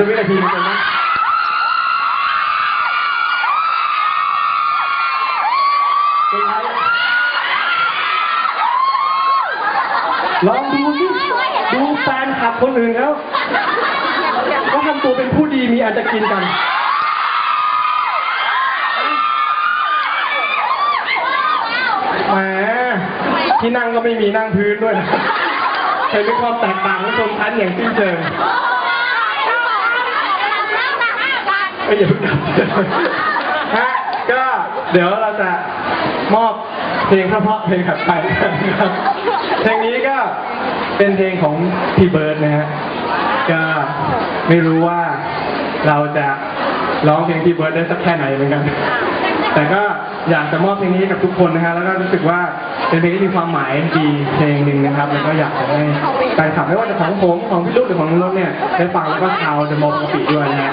เป็นวินาทีเหมือนกันนะลองดูสิดูแฟนคลับคนอื่นแล้วก็ทำตัวเป็นผู้ดีมีอันจะกินกันแหมที่นั่งก็ไม่มีนั่งพื้นด้วยนะเห็นเป็นความแตกต่างของชนชั้นอย่างสิ้นเชิง ไม่อย่าเพิ่งดับฮะก็เดี๋ยวเราจะมอบเพลงเพราะๆเพลงถัดไปนะครับเพลงนี้ก็เป็นเพลงของพี่เบิร์ดนะฮะก็ไม่รู้ว่าเราจะร้องเพลงพี่เบิร์ดได้สักแค่ไหนเหมือนกัน แต่ก็อยากจะมอบเพลงนี้ให้กับทุกคนนะฮะแล้วก็รู้สึกว่าเป็นเพลงที่มีความหมายดีเพลงหนึ่งนะครับ แล้วก็อยากจะให้แฟนคลับไม่ว่าจะของผมของพี่ลูกหรือของน้องรถเนี่ยได้ฟังแล้วก็ชาวเดอะมอลล์ปกติด้วยนะฮะ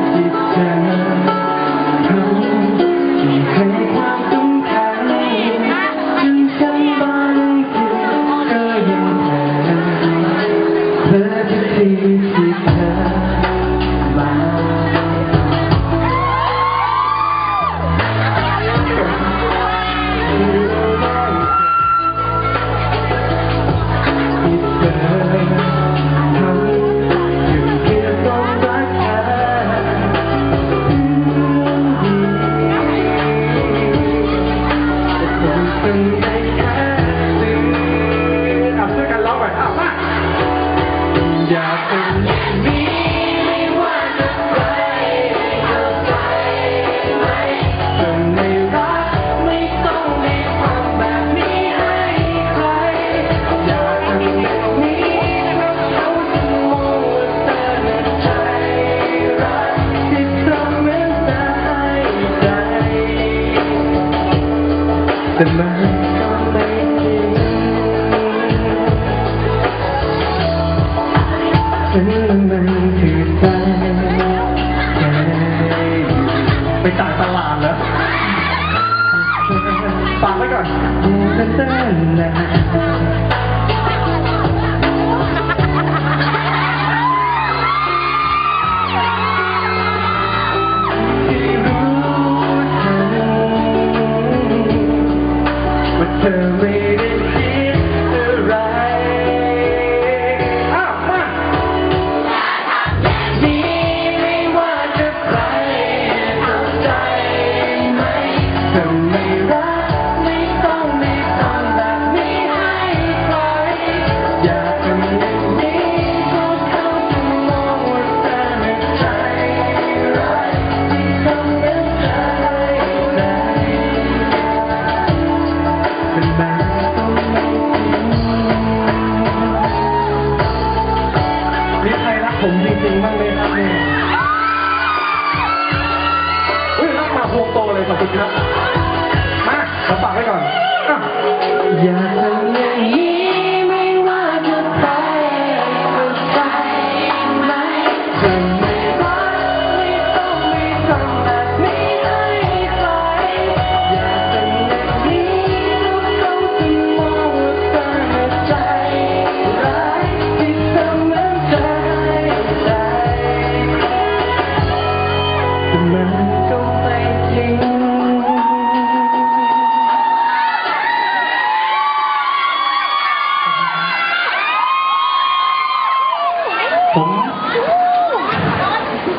อ โลกโตเลยขอบคุณครับมาขอฝากไว้ก่อน อยาท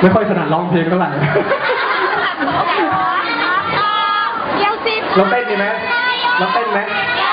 ไม่ค่อยถนัดร้องเพลงเท่าไหร่เดี๋ยวสิบเราเต้นดีไหมเราเต้นไหมเดี๋ยว